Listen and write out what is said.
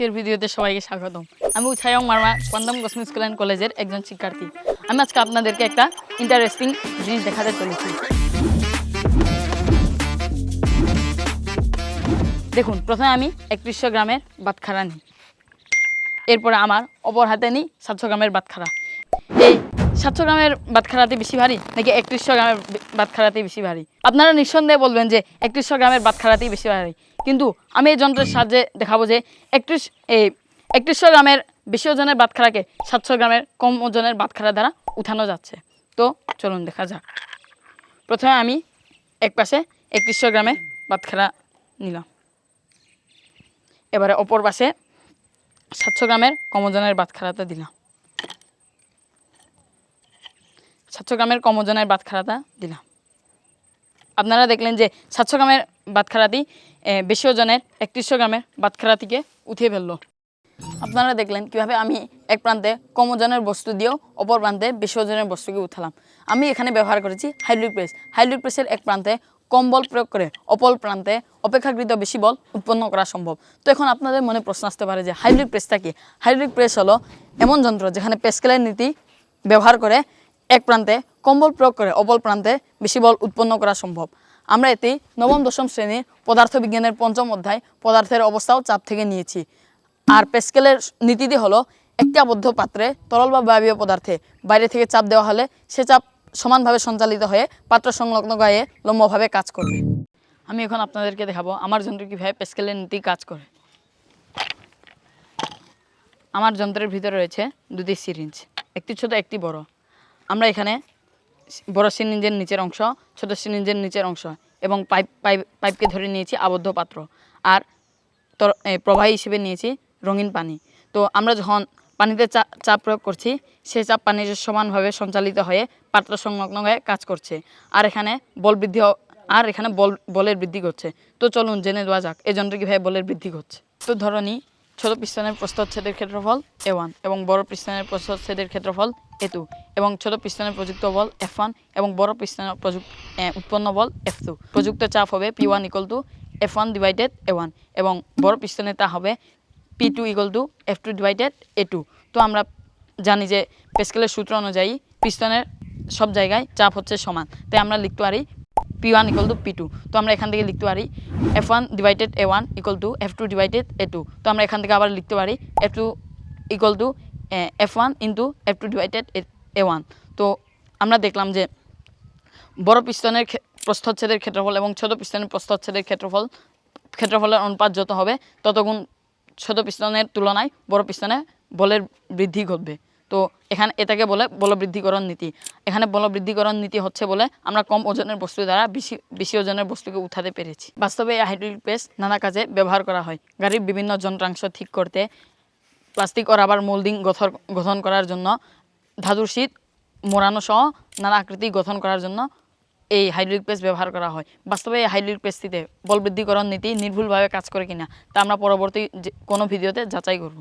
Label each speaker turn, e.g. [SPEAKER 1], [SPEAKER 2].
[SPEAKER 1] আজকের ভিডিওতে সবাইকে স্বাগতম। আমি Uchaing Marma Kandam Cosmic School and কলেজের একজন শিক্ষার্থী। আমি আজকে আপনাদেরকে একটা ইন্টারেস্টিং জিনিস দেখাতে চলেছি। দেখুন, প্রথমে আমি একত্রিশশো গ্রামের বাতখারা নিই। এরপরে আমার অপর হাতে নিই সাতশো গ্রামের বাতখারা। এই, সাতশো গ্রামের ভাত বাতখারাতে বেশি ভারী? নাকি একত্রিশশো গ্রামের ভাত বাতখারাতেই বেশি ভারী? আপনারা নিঃসন্দেহে বলবেন যে একত্রিশশো গ্রামের ভাত বাতখারাতেই বেশি ভারী। কিন্তু আমি এই যন্ত্রের সাহায্যে দেখাবো যে একত্রিশ, এই একত্রিশশো গ্রামের বেশি ওজনের ভাত বাতখারাকে সাতশো গ্রামের কম ওজনের ভাত বাতখারা দ্বারা উঠানো যাচ্ছে। তো চলুন দেখা যাক। প্রথমে আমি এক পাশে একত্রিশশো গ্রামের ভাত বাতখারা নিলাম। এবারে অপর পাশে সাতশো গ্রামের কম ওজনের ভাত বাতখারাটা দিলাম। সাতশো গ্রামের কম ওজনের বাতখারাটা দিলাম। আপনারা দেখলেন যে সাতশো গ্রামের বাতখারাটি এ, বেশি ওজনের একত্রিশশো গ্রামের বাতখারাটিকে উঠিয়ে ফেলল। আপনারা দেখলেন কীভাবে আমি এক প্রান্তে কম ওজনের বস্তু দিয়েও অপর প্রান্তে বেশি ওজনের বস্তুকে উঠালাম। আমি এখানে ব্যবহার করেছি হাইড্রোলিক প্রেস। হাইড্রোলিক প্রেসের এক প্রান্তে কম বল প্রয়োগ করে অপর প্রান্তে অপেক্ষাকৃত বেশি বল উৎপন্ন করা সম্ভব। তো এখন আপনাদের মনে প্রশ্ন আসতে পারে যে হাইড্রোলিক প্রেসটা কি? হাইড্রোলিক প্রেস হলো এমন যন্ত্র যেখানে পেস্কেলের নীতি ব্যবহার করে এক প্রান্তে কম বল প্রয়োগ করে অপর প্রান্তে বেশি বল উৎপন্ন করা সম্ভব। আমরা এতেই নবম, দশম শ্রেণির পদার্থবিজ্ঞানের পঞ্চম অধ্যায় পদার্থের অবস্থাও চাপ থেকে নিয়েছি। আর পেস্কেলের নীতিটি হলো একটি আবদ্ধ পাত্রে তরল বা বায়বীয় পদার্থে বাইরে থেকে চাপ দেওয়া হলে সে চাপ সমানভাবে সঞ্চালিত হয়ে পাত্র সংলগ্ন গায়ে লম্বভাবে কাজ করবে। আমি এখন আপনাদেরকে দেখাবো আমার যন্ত্র কীভাবে পেস্কেলের নীতি কাজ করে। আমার যন্ত্রের ভিতরে রয়েছে দুটি সিরিঞ্জ, একটি ছোট, একটি বড়। আমরা এখানে বড় সিন সিরিঞ্জের নিচের অংশ, ছোট সিরিঞ্জের নিচের অংশ এবং পাইপ পাইপ, পাইপকে ধরে নিয়েছি আবদ্ধ পাত্র। আর তর প্রবাহী হিসেবে নিয়েছি রঙিন পানি। তো আমরা যখন পানিতে চা চাপ প্রয়োগ করছি সেই চাপ পানির সমানভাবে সঞ্চালিত হয়ে পাত্র সংলগ্ন হয়ে কাজ করছে। আর এখানে বল বৃদ্ধি আর এখানে বল, বলের বৃদ্ধি ঘটছে। তো চলুন জেনে দেওয়া যাক এই যন্ত্র কীভাবে বলের বৃদ্ধি ঘটছে। তো ধরনি ছোট পিস্তনের প্রস্থচ্ছেদের ক্ষেত্রফল এ ওয়ান এবং বড় পিস্তনের প্রস্থচ্ছেদের ক্ষেত্রফল এ টু এবং ছোট পিস্তনের প্রযুক্ত বল এফ ওয়ান এবং বড় পিস্তনের প্রযুক্ত উৎপন্ন বল এফ টু প্রযুক্ত চাপ হবে P one equal to F one divided A one এবং বড় পিস্তনে তা হবে P two equal to F two divided A two তো আমরা জানি যে পেস্কেলের সূত্র অনুযায়ী পিস্তনের সব জায়গায় চাপ হচ্ছে সমান। তাই আমরা লিখতে পারি P one equal to P two তো আমরা এখান থেকে লিখতে পারি F one divided A one equal to F two divided A two তো আমরা এখান থেকে আবার লিখতে পারি F two equal to F one into F two divided A one তো আমরা দেখলাম যে বড় পিস্তনের প্রস্থচ্ছেদের ক্ষেত্রফল এবং ছোট পিস্তনের প্রস্থচ্ছেদের ক্ষেত্রফল, ক্ষেত্রফলের অনুপাত যত হবে, ততগুণ ছোট পিস্তনের তুলনায় বড় পিস্তনে বলের বৃদ্ধি ঘটবে। তো এখানে এটাকে বলে বলবৃদ্ধিকরণ নীতি। এখানে বলবৃদ্ধিকরণ নীতি হচ্ছে বলে আমরা কম ওজনের বস্তু দ্বারা বেশি বেশি ওজনের বস্তুকে উঠাতে পেরেছি। বাস্তবে এই হাইড্রোলিক প্রেস নানা কাজে ব্যবহার করা হয়। গাড়ির বিভিন্ন যন্ত্রাংশ ঠিক করতে, প্লাস্টিক ও রাবার মোল্ডিং গঠন গঠন করার জন্য, ধাতুর শীত মোড়ানো সহ নানা আকৃতি গঠন করার জন্য এই হাইড্রোলিক প্রেস ব্যবহার করা হয়। বাস্তবে এই হাইড্রোলিক প্রেসটিতে বলবৃদ্ধিকরণ নীতি নির্ভুলভাবে কাজ করে কিনা তা আমরা পরবর্তী কোনো ভিডিওতে যাচাই করব।